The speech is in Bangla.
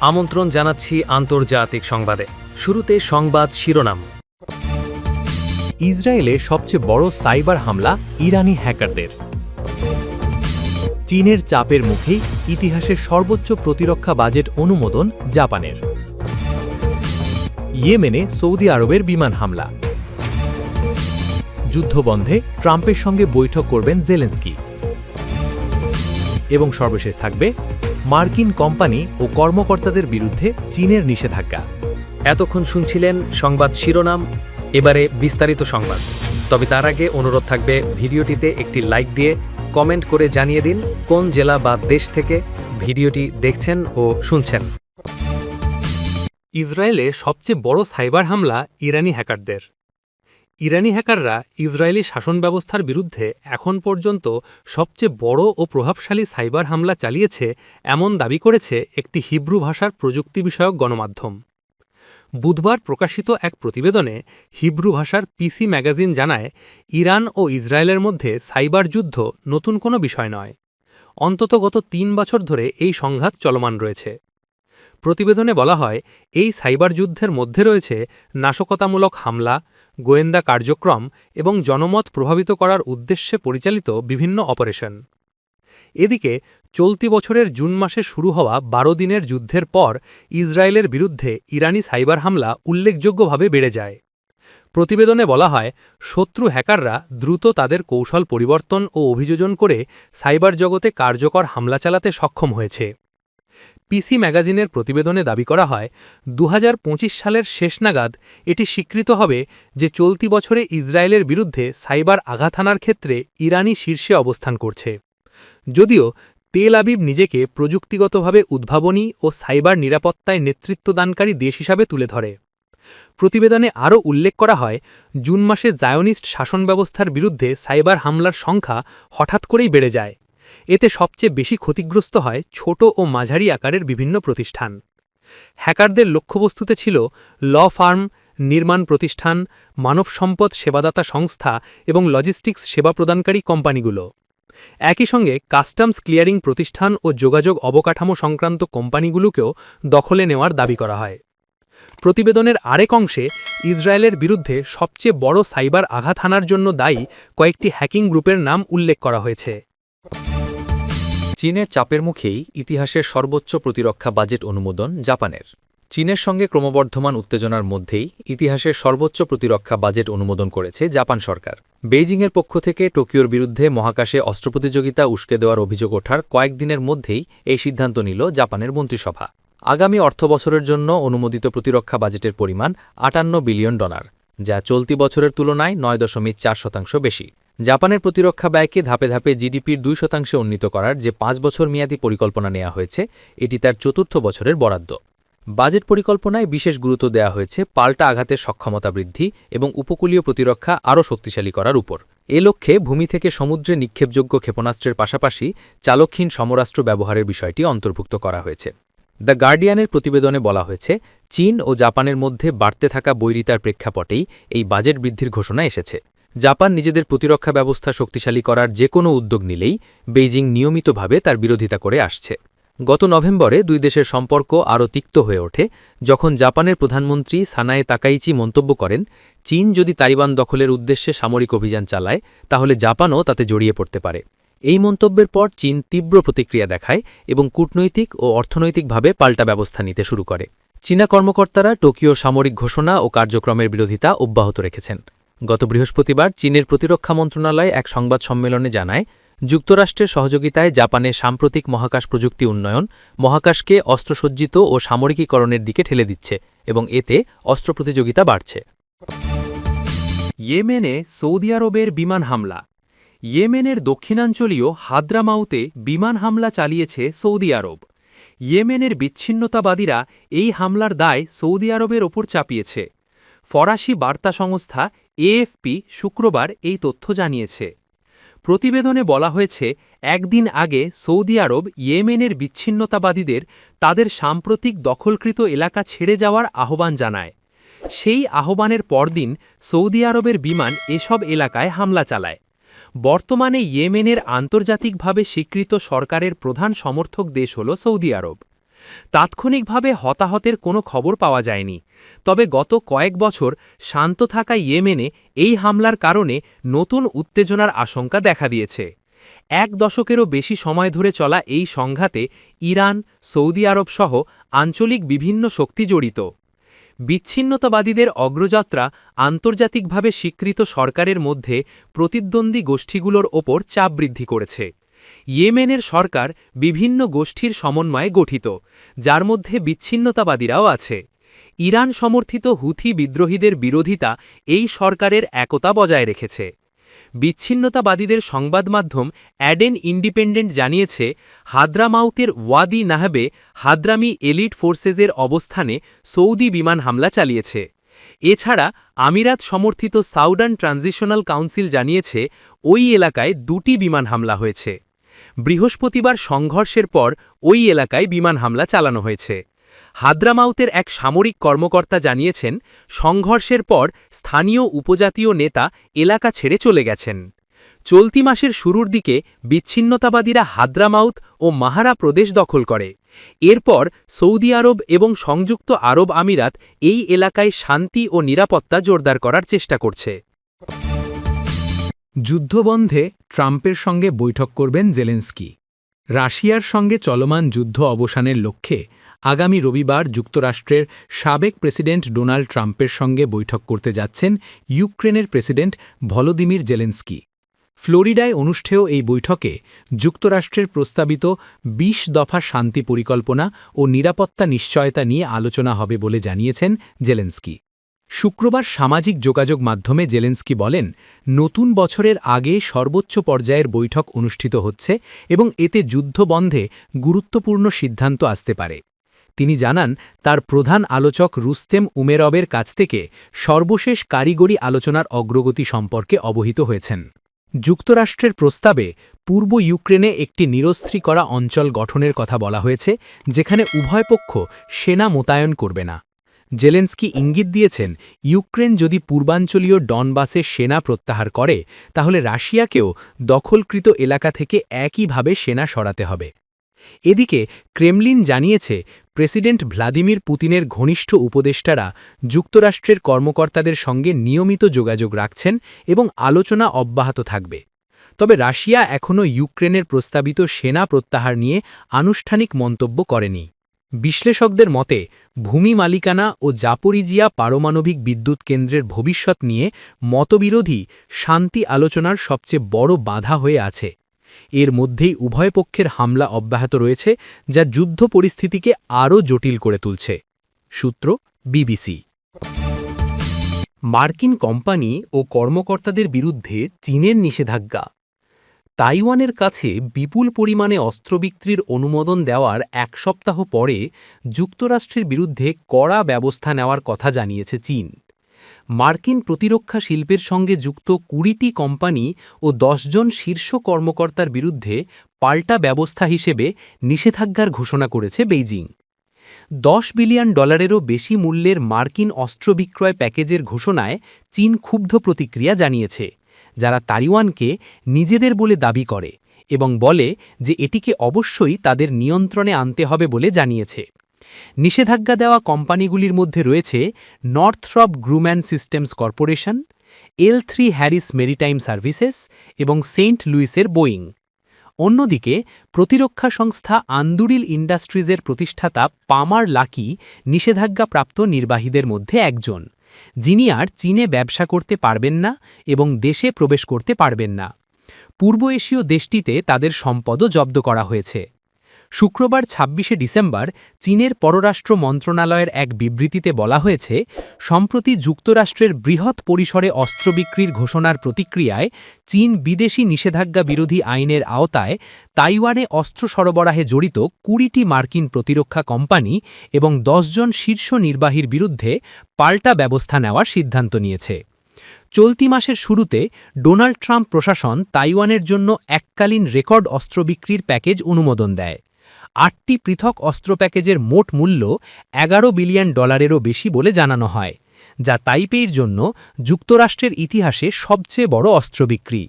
আমন্ত্রণ জানাচ্ছি আন্তর্জাতিক সংবাদে। শুরুতে সংবাদ শিরোনাম। ইসরায়েলে সবচেয়ে বড় সাইবার হামলা ইরানি হ্যাকারদের। চীনের চাপের মুখেই ইতিহাসের সর্বোচ্চ প্রতিরক্ষা বাজেট অনুমোদন জাপানের। ইয়েমেনে সৌদি আরবের বিমান হামলা। যুদ্ধবন্ধে ট্রাম্পের সঙ্গে বৈঠক করবেন জেলেন্সকি। এবং সর্বশেষ থাকবে মার্কিন কোম্পানি ও কর্মকর্তাদের বিরুদ্ধে চীনের নিষেধাজ্ঞা। এতক্ষণ শুনছিলেন সংবাদ শিরোনাম এবারে বিস্তারিত সংবাদ। তবে তার আগে অনুরোধ থাকবে ভিডিওটিতে একটি লাইক দিয়ে কমেন্ট করে জানিয়ে দিন কোন জেলা বা দেশ থেকে ভিডিওটি দেখছেন ও শুনছেন। ইসরায়েলে সবচেয়ে বড় সাইবার হামলা ইরানি হ্যাকারদের। ইরানি হ্যাকাররা ইসরায়েলি শাসন ব্যবস্থার বিরুদ্ধে এখন পর্যন্ত সবচেয়ে বড় ও প্রভাবশালী সাইবার হামলা চালিয়েছে এমন দাবি করেছে একটি হিব্রু ভাষার প্রযুক্তি বিষয়ক গণমাধ্যম। বুধবার প্রকাশিত এক প্রতিবেদনে হিব্রু ভাষার পিসি ম্যাগাজিন জানায়, ইরান ও ইসরায়েলের মধ্যে সাইবার যুদ্ধ নতুন কোনো বিষয় নয়। অন্তত গত তিন বছর ধরে এই সংঘাত চলমান রয়েছে। প্রতিবেদনে বলা হয়, এই সাইবার যুদ্ধের মধ্যে রয়েছে নাশকতামূলক হামলা গোয়েন্দা কার্যক্রম এবং জনমত প্রভাবিত করার উদ্দেশ্যে পরিচালিত বিভিন্ন অপারেশন। এদিকে, চলতি বছরের জুন মাসে শুরু হওয়া বারো দিনের যুদ্ধের পর ইসরায়েলের বিরুদ্ধে ইরানি সাইবার হামলা উল্লেখযোগ্যভাবে বেড়ে যায়। প্রতিবেদনে বলা হয়, শত্রু হ্যাকাররা দ্রুত তাদের কৌশল পরিবর্তন ও অভিযোজন করে সাইবার জগতে কার্যকর হামলা চালাতে সক্ষম হয়েছে। পিসি ম্যাগাজিনের প্রতিবেদনে দাবি করা হয় দু হাজার পঁচিশ সালের শেষ নাগাদ এটি স্বীকৃত হবে যে চলতি বছরে ইসরায়েলের বিরুদ্ধে সাইবার আঘাত হানার ক্ষেত্রে ইরানি শীর্ষে অবস্থান করছে। যদিও তেল আবিব নিজেকে প্রযুক্তিগতভাবে উদ্ভাবনী ও সাইবার নিরাপত্তায় নেতৃত্বদানকারী দেশ হিসাবে তুলে ধরে। প্রতিবেদনে আরও উল্লেখ করা হয়, জুন মাসে জায়োনিস্ট শাসন ব্যবস্থার বিরুদ্ধে সাইবার হামলার সংখ্যা হঠাৎ করেই বেড়ে যায়। এতে সবচেয়ে বেশি ক্ষতিগ্রস্ত হয় ছোট ও মাঝারি আকারের বিভিন্ন প্রতিষ্ঠান। হ্যাকারদের লক্ষ্যবস্তুতে ছিল ল ফার্ম, নির্মাণ প্রতিষ্ঠান, মানব সম্পদ সেবাদাতা সংস্থা এবং লজিস্টিক্স সেবা প্রদানকারী কোম্পানিগুলো। একই সঙ্গে কাস্টমস ক্লিয়ারিং প্রতিষ্ঠান ও যোগাযোগ অবকাঠামো সংক্রান্ত কোম্পানিগুলোকেও দখলে নেওয়ার দাবি করা হয়। প্রতিবেদনের আরেক অংশে ইসরায়েলের বিরুদ্ধে সবচেয়ে বড় সাইবার আঘাত হানার জন্য দায়ী কয়েকটি হ্যাকিং গ্রুপের নাম উল্লেখ করা হয়েছে। চীনের চাপের মুখেই ইতিহাসের সর্বোচ্চ প্রতিরক্ষা বাজেট অনুমোদন জাপানের। চীনের সঙ্গে ক্রমবর্ধমান উত্তেজনার মধ্যেই ইতিহাসের সর্বোচ্চ প্রতিরক্ষা বাজেট অনুমোদন করেছে জাপান সরকার। বেইজিংয়ের পক্ষ থেকে টোকিওর বিরুদ্ধে মহাকাশে অস্ত্র প্রতিযোগিতা উস্কে দেওয়ার অভিযোগ ওঠার কয়েকদিনের মধ্যেই এই সিদ্ধান্ত নিল জাপানের মন্ত্রিসভা। আগামী অর্থবছরের জন্য অনুমোদিত প্রতিরক্ষা বাজেটের পরিমাণ আটান্ন বিলিয়ন ডলার। যা চলতি বছরের তুলনায় নয় দশমিক চার শতাংশ বেশি। জাপানের প্রতিরক্ষা ব্যয়কে ধাপে ধাপে জিডিপির দুই শতাংশে উন্নীত করার যে পাঁচ বছর মেয়াদী পরিকল্পনা নেওয়া হয়েছে, এটি তার চতুর্থ বছরের বরাদ্দ। বাজেট পরিকল্পনায় বিশেষ গুরুত্ব দেওয়া হয়েছে পাল্টা আঘাতের সক্ষমতা বৃদ্ধি এবং উপকূলীয় প্রতিরক্ষা আরও শক্তিশালী করার উপর। এ লক্ষ্যে ভূমি থেকে সমুদ্রে নিক্ষেপযোগ্য ক্ষেপণাস্ত্রের পাশাপাশি চালকহীন সমরাস্ত্র ব্যবহারের বিষয়টি অন্তর্ভুক্ত করা হয়েছে। দ্য গার্ডিয়ানের প্রতিবেদনে বলা হয়েছে চীন ও জাপানের মধ্যে বাড়তে থাকা বৈরিতার প্রেক্ষাপটেই এই বাজেট বৃদ্ধির ঘোষণা এসেছে। জাপান নিজেদের প্রতিরক্ষা ব্যবস্থা শক্তিশালী করার যে কোনো উদ্যোগ নিলেই বেইজিং নিয়মিতভাবে তার বিরোধিতা করে আসছে। গত নভেম্বরে দুই দেশের সম্পর্ক আরও তিক্ত হয়ে ওঠে, যখন জাপানের প্রধানমন্ত্রী সানায়ে তাকাইচি মন্তব্য করেন, চীন যদি তালিবান দখলের উদ্দেশ্যে সামরিক অভিযান চালায়, তাহলে জাপানও তাতে জড়িয়ে পড়তে পারে। এই মন্তব্যের পর চীন তীব্র প্রতিক্রিয়া দেখায় এবং কূটনৈতিক ও অর্থনৈতিকভাবে পাল্টা ব্যবস্থা নিতে শুরু করে। চীনা কর্মকর্তারা টোকিও সামরিক ঘোষণা ও কার্যক্রমের বিরোধিতা অব্যাহত রেখেছেন। গত বৃহস্পতিবার চীনের প্রতিরক্ষা মন্ত্রণালয় এক সংবাদ সম্মেলনে জানায়, যুক্তরাষ্ট্রের সহযোগিতায় জাপানের সাম্প্রতিক মহাকাশ প্রযুক্তি উন্নয়ন মহাকাশকে অস্ত্রসজ্জিত ও সামরিকীকরণের দিকে ঠেলে দিচ্ছে এবং এতে অস্ত্র প্রতিযোগিতা বাড়ছে। ইয়েমেনে সৌদি আরবের বিমান হামলা। ইয়েমেনের দক্ষিণাঞ্চলীয় হাদ্রামাউতে বিমান হামলা চালিয়েছে সৌদি আরব। ইয়েমেনের বিচ্ছিন্নতাবাদীরা এই হামলার দায় সৌদি আরবের ওপর চাপিয়েছে। ফরাসি বার্তা সংস্থা এএফপি শুক্রবার এই তথ্য জানিয়েছে। প্রতিবেদনে বলা হয়েছে, একদিন আগে সৌদি আরব ইয়েমেনের বিচ্ছিন্নতাবাদীদের তাদের সাম্প্রতিক দখলকৃত এলাকা ছেড়ে যাওয়ার আহ্বান জানায়। সেই আহ্বানের পরদিন সৌদি আরবের বিমান এসব এলাকায় হামলা চালায়। বর্তমানে ইয়েমেনের আন্তর্জাতিকভাবে স্বীকৃত সরকারের প্রধান সমর্থক দেশ হল সৌদি আরব। তাৎক্ষণিকভাবে হতাহতের কোনো খবর পাওয়া যায়নি, তবে গত কয়েক বছর শান্ত থাকা ইয়েমেনে এই হামলার কারণে নতুন উত্তেজনার আশঙ্কা দেখা দিয়েছে। এক দশকেরও বেশি সময় ধরে চলা এই সংঘাতে ইরান, সৌদি আরব সহ আঞ্চলিক বিভিন্ন শক্তি জড়িত। বিচ্ছিন্নতাবাদীদের অগ্রযাত্রা আন্তর্জাতিকভাবে স্বীকৃত সরকারের মধ্যে প্রতিদ্বন্দ্বী গোষ্ঠীগুলোর ওপর চাপ বৃদ্ধি করেছে। ইয়েমেনের সরকার বিভিন্ন গোষ্ঠীর সমন্বয়ে গঠিত, যার মধ্যে বিচ্ছিন্নতাবাদীরাও আছে। ইরান সমর্থিত হুথি বিদ্রোহীদের বিরোধিতা এই সরকারের একতা বজায় রেখেছে। বিচ্ছিন্নতাবাদীদের সংবাদ মাধ্যম অ্যাডেন ইন্ডিপেন্ডেন্ট জানিয়েছে, হাদ্রামাউতের ওয়াদি নাহবে হাদ্রামি এলিট ফোর্সেসের অবস্থানে সৌদি বিমান হামলা চালিয়েছে। এছাড়া আমিরাত সমর্থিত সাউদার্ন ট্রানজিশনাল কাউন্সিল জানিয়েছে, ওই এলাকায় দুটি বিমান হামলা হয়েছে। বৃহস্পতিবার সংঘর্ষের পর ওই এলাকায় বিমান হামলা চালানো হয়েছে। হাদ্রামাউতের এক সামরিক কর্মকর্তা জানিয়েছেন, সংঘর্ষের পর স্থানীয় উপজাতীয় নেতা এলাকা ছেড়ে চলে গেছেন। চলতি মাসের শুরুর দিকে বিচ্ছিন্নতাবাদীরা হাদ্রামাউত ও মাহারা প্রদেশ দখল করে। এরপর সৌদি আরব এবং সংযুক্ত আরব আমিরাত এই এলাকায় শান্তি ও নিরাপত্তা জোরদার করার চেষ্টা করছে। যুদ্ধবন্ধে ট্রাম্পের সঙ্গে বৈঠক করবেন জেলেন্সকি। রাশিয়ার সঙ্গে চলমান যুদ্ধ অবসানের লক্ষ্যে আগামী রবিবার যুক্তরাষ্ট্রের সাবেক প্রেসিডেন্ট ডোনাল্ড ট্রাম্পের সঙ্গে বৈঠক করতে যাচ্ছেন ইউক্রেনের প্রেসিডেন্ট ভলোদিমির জেলেন্সকি। ফ্লোরিডায় অনুষ্ঠেয় এই বৈঠকে যুক্তরাষ্ট্রের প্রস্তাবিত ২০ দফা শান্তি পরিকল্পনা ও নিরাপত্তা নিশ্চয়তা নিয়ে আলোচনা হবে বলে জানিয়েছেন জেলেন্সকি। শুক্রবার সামাজিক যোগাযোগ মাধ্যমে জেলেন্সকি বলেন, নতুন বছরের আগে সর্বোচ্চ পর্যায়ের বৈঠক অনুষ্ঠিত হচ্ছে এবং এতে যুদ্ধ বন্ধে গুরুত্বপূর্ণ সিদ্ধান্ত আসতে পারে। তিনি জানান, তার প্রধান আলোচক রুস্তেম উমেরবের কাছ থেকে সর্বশেষ কারিগরি আলোচনার অগ্রগতি সম্পর্কে অবহিত হয়েছেন। যুক্তরাষ্ট্রের প্রস্তাবে পূর্ব ইউক্রেনে একটি নিরস্ত্রী করা অঞ্চল গঠনের কথা বলা হয়েছে, যেখানে উভয় পক্ষ সেনা মোতায়েন করবে না। জেলেন্সকি ইঙ্গিত দিয়েছেন, ইউক্রেন যদি পূর্বাঞ্চলীয় ডনবাসে সেনা প্রত্যাহার করে, তাহলে রাশিয়াকেও দখলকৃত এলাকা থেকে একইভাবে সেনা সরাতে হবে। এদিকে ক্রেমলিন জানিয়েছে প্রেসিডেন্ট ভ্লাদিমির পুতিনের ঘনিষ্ঠ উপদেষ্টারা যুক্তরাষ্ট্রের কর্মকর্তাদের সঙ্গে নিয়মিত যোগাযোগ রাখছেন এবং আলোচনা অব্যাহত থাকবে। তবে রাশিয়া এখনও ইউক্রেনের প্রস্তাবিত সেনা প্রত্যাহার নিয়ে আনুষ্ঠানিক মন্তব্য করেনি। বিশ্লেষকদের মতে, ভূমি মালিকানা ও জাপরিজিয়া পারমাণবিক বিদ্যুৎ কেন্দ্রের ভবিষ্যৎ নিয়ে মতবিরোধী শান্তি আলোচনার সবচেয়ে বড় বাধা হয়ে আছে। এর মধ্যেই উভয় পক্ষের হামলা অব্যাহত রয়েছে, যা যুদ্ধ পরিস্থিতিকে আরও জটিল করে তুলছে। সূত্র, বিবিসি। মার্কিন কোম্পানি ও কর্মকর্তাদের বিরুদ্ধে চীনের নিষেধাজ্ঞা। তাইওয়ানের কাছে বিপুল পরিমাণে অস্ত্র বিক্রির অনুমোদন দেওয়ার এক সপ্তাহ পরে যুক্তরাষ্ট্রের বিরুদ্ধে কড়া ব্যবস্থা নেওয়ার কথা জানিয়েছে চীন। মার্কিন প্রতিরক্ষা শিল্পের সঙ্গে যুক্ত কুড়িটি কোম্পানি ও জন শীর্ষ কর্মকর্তার বিরুদ্ধে পাল্টা ব্যবস্থা হিসেবে নিষেধাজ্ঞার ঘোষণা করেছে বেইজিং। দশ বিলিয়ন ডলারেরও বেশি মূল্যের মার্কিন অস্ত্র বিক্রয় প্যাকেজের ঘোষণায় চীন ক্ষুব্ধ প্রতিক্রিয়া জানিয়েছে, যারা তাইওয়ানকে নিজেদের বলে দাবি করে এবং বলে যে এটিকে অবশ্যই তাদের নিয়ন্ত্রণে আনতে হবে বলে জানিয়েছে। নিষেধাজ্ঞা দেওয়া কোম্পানিগুলির মধ্যে রয়েছে Northrop Grumman Systems Corporation, L three Harris Maritime Services এবং সেন্ট লুইসের বোয়িং। অন্যদিকে, প্রতিরক্ষা সংস্থা আন্দুরিল ইন্ডাস্ট্রিজের প্রতিষ্ঠাতা পামার লাকি নিষেধাজ্ঞাপ্রাপ্ত নির্বাহীদের মধ্যে একজন, যিনি আর চীনে ব্যবসা করতে পারবেন না এবং দেশে প্রবেশ করতে পারবেন না। পূর্ব এশীয় দেশটিতে তাদের সম্পদও জব্দ করা হয়েছে। শুক্রবার ২৬শে ডিসেম্বর চীনের পররাষ্ট্র মন্ত্রণালয়ের এক বিবৃতিতে বলা হয়েছে, সম্প্রতি যুক্তরাষ্ট্রের বৃহৎ পরিসরে অস্ত্র বিক্রির ঘোষণার প্রতিক্রিয়ায় চীন বিদেশি নিষেধাজ্ঞা বিরোধী আইনের আওতায় তাইওয়ানে অস্ত্র সরবরাহে জড়িত কুড়িটি মার্কিন প্রতিরক্ষা কোম্পানি এবং দশজন শীর্ষ নির্বাহীর বিরুদ্ধে পাল্টা ব্যবস্থা নেওয়ার সিদ্ধান্ত নিয়েছে। চলতি মাসের শুরুতে ডোনাল্ড ট্রাম্প প্রশাসন তাইওয়ানের জন্য এককালীন রেকর্ড অস্ত্র বিক্রির প্যাকেজ অনুমোদন দেয়। আটটি পৃথক অস্ত্র প্যাকেজের মোট মূল্য এগারো বিলিয়ন ডলারেরও বেশি বলে জানানো হয়, যা তাইপেইর জন্য যুক্তরাষ্ট্রের ইতিহাসে সবচেয়ে বড় অস্ত্র বিক্রি।